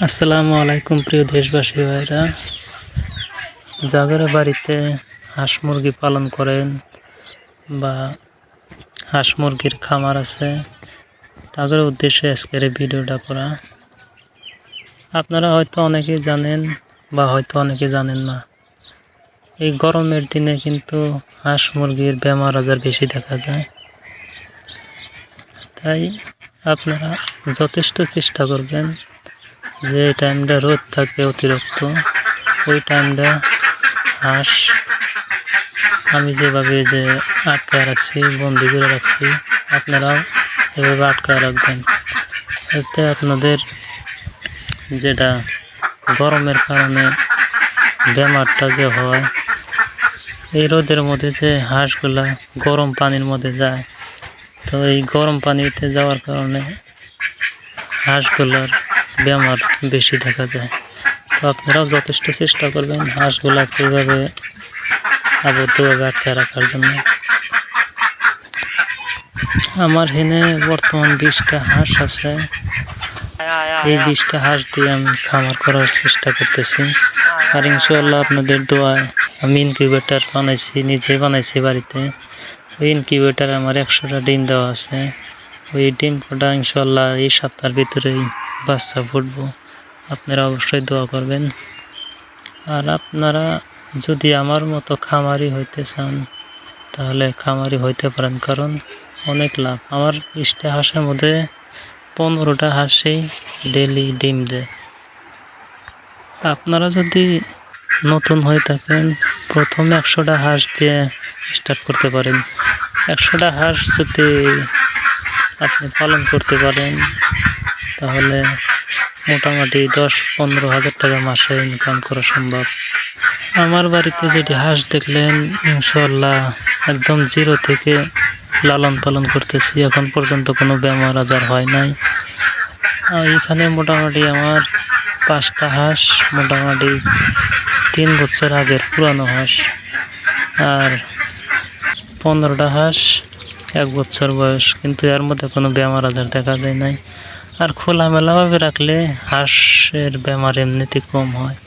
আসসালামু আলাইকুম, প্রিয় দেশবাসী ভাইরা। যাদের বাড়িতে হাঁস মুরগি পালন করেন বা হাঁস মুরগির খামার আছে, তাদের উদ্দেশ্যে আজকের ভিডিওটা করা। আপনারা হয়তো অনেকেই জানেন বা হয়তো অনেকে জানেন না, এই গরমের দিনে কিন্তু হাঁস মুরগির বেমার আজার বেশি দেখা যায়। তাই আপনারা যথেষ্ট চেষ্টা করবেন যে টাইমটা রোদ থাকে অতিরিক্ত, ওই টাইমটা হাঁস আমি যেভাবে যে আটকায় রাখছি, বন্দি করে রাখছি, আপনারাও এভাবে আটকায় রাখবেন। এতে আপনাদের যেটা গরমের কারণে বেমারটা যে হয়, এই রোদের মধ্যে যে হাঁসগুলা গরম পানির মধ্যে যায়, তো এই গরম পানিতে যাওয়ার কারণে হাঁসগুলার বেমার বেশি দেখা যায়। তো আপনারাও যথেষ্ট চেষ্টা করবেন হাঁসগুলা কীভাবে আবদ্ধভাবে আটকে রাখার জন্য। আমার হেনে বর্তমান বিশটা হাঁস আছে। এই বিশটা হাঁস দিয়ে আমি খামার করার চেষ্টা করতেছি। আর ইনশাল্লাহ আপনাদের দোয়ায় আমি ইনকিউবেটার বানাইছি নিজে বানাইছি বাড়িতে। ওই ইনকিউবেটার আমার একশোটা ডিম দেওয়া আছে। ওই ডিম ফোটা ইনশাল্লাহ এই সপ্তাহের ভিতরেই বাচ্চা ফুটবো আপনারা অবশ্যই দোয়া করবেন। আর আপনারা যদি আমার মতো খামারি হইতে চান, তাহলে খামারি হইতে পারেন, কারণ অনেক লাভ। আমার ইষ্টে হাঁসের মধ্যে পনেরোটা হাঁসেই ডেলি ডিম দেয়। আপনারা যদি নতুন হয়ে থাকেন, প্রথমে একশোটা হাঁস দিয়ে স্টার্ট করতে পারেন। একশোটা হাঁস যদি আপনি পালন করতে পারেন তাহলে মোটামুটি দশ পনেরো হাজার টাকা মাসে ইনকাম করা সম্ভব। আমার বাড়িতে যেটি হাঁস দেখলেন ইনশাল্লাহ একদম জিরো থেকে লালন পালন করতেছি। এখন পর্যন্ত কোনো বেমার আজার হয় নাই। আর এখানে মোটামুটি আমার পাঁচটা হাঁস, মোটামুটি তিন বছর আগের পুরানো হাঁস। আর পনেরোটা হাঁস, এক বছর বয়স। কিন্তু এর মধ্যে কোনো বেমার আজার দেখা যায় নাই। আর খোলামেলাভাবে রাখলে হাঁসের বেমার এমনিতে কম হয়।